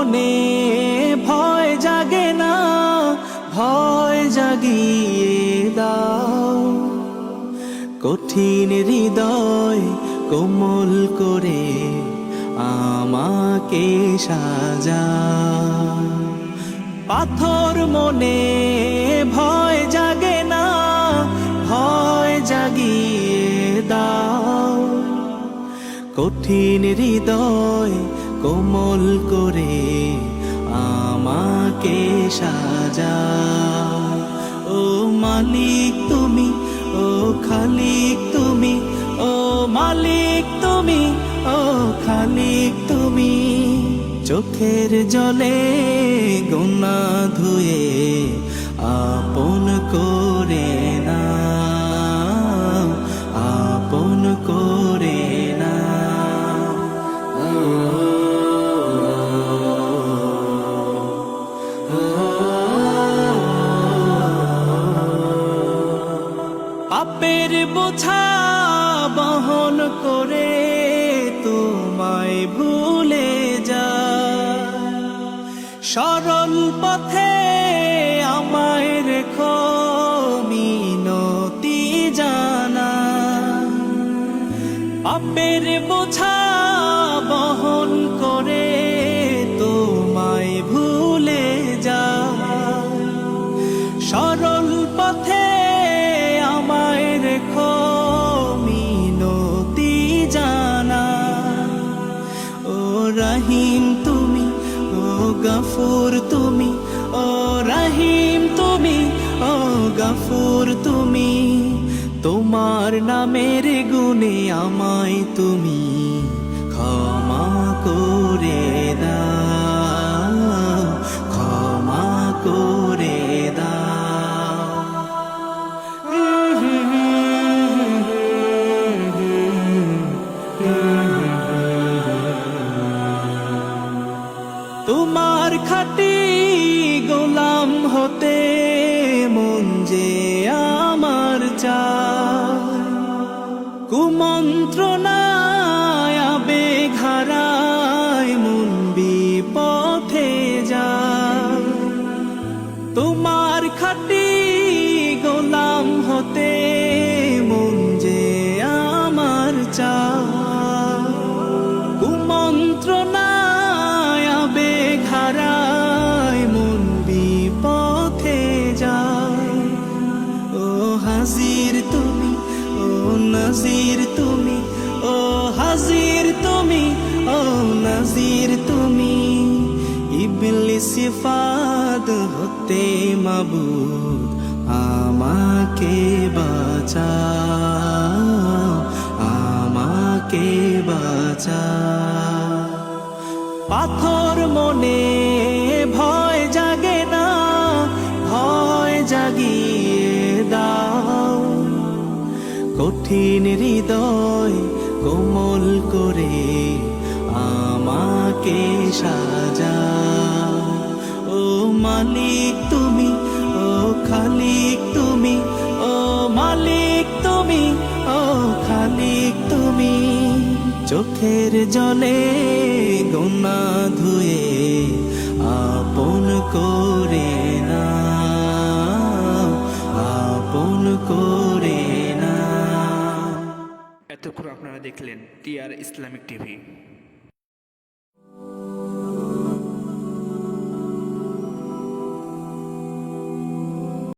মনে ভয় জাগে না, ভয় জাগিয়ে দাও। কঠিন হৃদয় কোমল করে আমাকে সাজা পাথর মনে ভয় জাগে না, ভয় জাগিয়ে দাও। কঠিন হৃদয় কোমল করে আমাকে সাজা। ও মালিক তুমি, ও খালিক তুমি, ও মালিক তুমি, ও খালিক তুমি। চোখের জলে গুনা পাপের বোঝা বহন করে তোমায় ভুলে যা। সরল পথে আমায় রেখো মিনতি জানা। পাপের বোঝা গফুর তুমি, ও রাহিম তুমি, ও গাফুর তুমি। তোমার নামের গুণে আমায় তুমি ক্ষমা করে দাও। খাটি হাজির তুমি, ও নাজির তুমি, ও হাজির তুমি, ও নাজির তুমি। ইবলি সিফাত হতে মাবুদ, আমাকে বাঁচাও আমাকে বাঁচাও। পাথর মনে কঠিন হৃদয় কোমল করে আমাকে সাজা। ও মালিক তুমি, ও খালিক তুমি, ও মালিক তুমি, ও খালিক তুমি, চোখের জলে গুনা ধুয়ে আপন করে না এতক্ষণ আপনারা দেখলেন টিআর ইসলামিক টিভি।